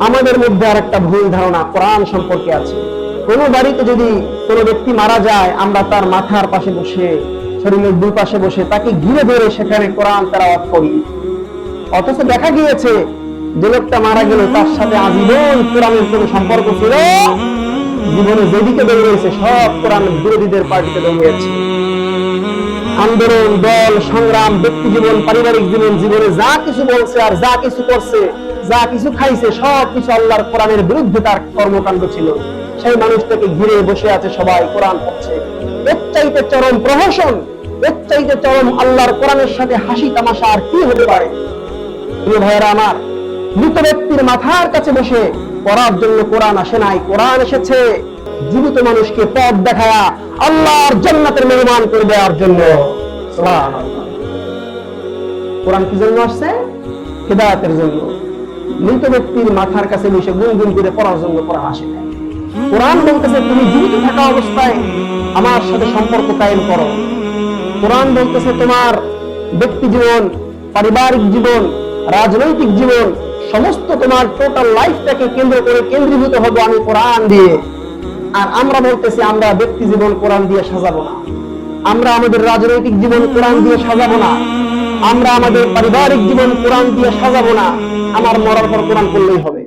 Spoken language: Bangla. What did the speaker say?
আমাদের মধ্যে আর একটা ভুল ধারণা, কোরআন সম্পর্কে আছে। কোন বাড়িতে যদি কোনো ব্যক্তি মারা যায়, আমরা তার মাথার পাশে বসে, শরীরের দুই পাশে বসে তাকে ঘিরে ধরে সেখানে কোরআন তারা করি। অথচ দেখা গিয়েছে, যে লোকটা মারা গেল, তার সাথে আজীবন কোরআনের কোনো সম্পর্ক ছিল। জীবনে যেদিকে দৌড়িয়েছে সব কোরআন বিরোধীদের পার্টিতে দৌড়িয়েছে আন্দোলন, দল, সংগ্রাম, ব্যক্তি জীবন, পারিবারিক জীবন, জীবনে যা কিছু বলছে আর যা কিছু করছে যা কিছু খাইছে, সব কিছু আল্লাহর কোরআনের বিরুদ্ধে তার কর্মকাণ্ড ছিল। সেই মানুষটাকে ঘিরে বসে আছে সবাই কোরআন পড়ছে। এর চরম প্রহসন, এর চরম আল্লাহর কোরআনের সাথে হাসি তামাশা আর কি হতে পারে? প্রিয় ভাইয়েরা আমার, মৃত ব্যক্তির মাথার কাছে বসে পড়ার জন্য কোরআন আসে নাই। কোরআন এসেছে। জীবিত মানুষকে পথ দেখায়া আল্লাহর জান্নাতের মেহমান করে দেওয়ার জন্য। কোরআন কি জন্য আসছে? হেদায়াতের জন্য। মৃত ব্যক্তির মাথার কাছে বসে গুনগুন করে পড়ার জন্য কোরআন আসে কোরআন বলতেছে, তুমি জীবিত থাকা অবস্থায় আমার সাথে সম্পর্ক কায়েম করো। কোরআন বলতেছে, তোমার ব্যক্তি জীবন, পারিবারিক জীবন, রাজনৈতিক জীবন, সমস্ত তোমার টোটাল লাইফটাকে কেন্দ্র করে কেন্দ্রীভূত হব আমি কোরআন দিয়ে। আর আমরা বলতেছি, আমরা ব্যক্তি জীবন কোরআন দিয়ে সাজাবো না। আমরা আমাদের রাজনৈতিক জীবন কোরআন দিয়ে সাজাবো না। আমরা আমাদের পারিবারিক জীবন কোরআন দিয়ে সাজাবো না। আমার মরার পর কোরআন করলেই হবে।